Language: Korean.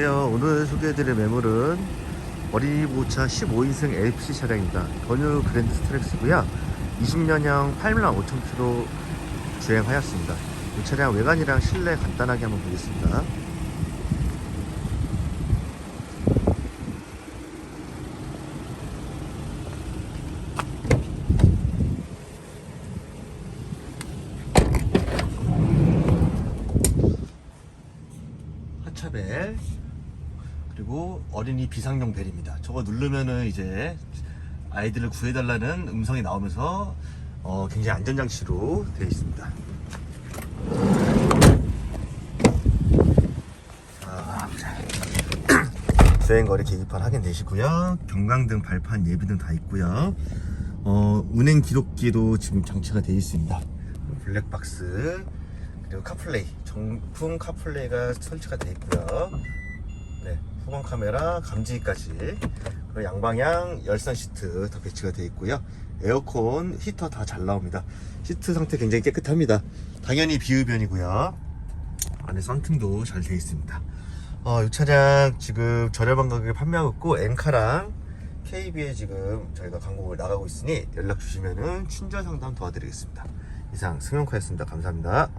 안녕하세요. 오늘 소개해드릴 매물은 어린이 보차 15인승 LPG 차량입니다. 권유 그랜드 스트렉스고요. 20년형 8만 5천 킬로 주행하였습니다. 이 차량 외관이랑 실내 간단하게 한번 보겠습니다. 하차벨 그리고 어린이 비상용 벨입니다. 저거 누르면은 이제 아이들을 구해달라는 음성이 나오면서 어, 굉장히 안전장치로 되어 있습니다. 아, 자. 주행거리 계기판 확인되시고요. 경광등, 발판, 예비등 다 있고요. 어, 운행 기록기도 지금 장치가 되어 있습니다. 블랙박스 그리고 카플레이 정품 카플레이가 설치가 되어 있고요. 네, 후방 카메라 감지기까지 그리고 양방향 열선 시트 다 배치가 되어 있고요. 에어컨 히터 다 잘 나옵니다. 시트 상태 굉장히 깨끗합니다. 당연히 비흡연이고요. 안에 썬팅도 잘 되어 있습니다. 어, 이 차량 지금 저렴한 가격에 판매하고 있고 엔카랑 KB에 지금 저희가 광고를 나가고 있으니 연락 주시면은 친절 상담 도와드리겠습니다. 이상 승용카였습니다. 감사합니다.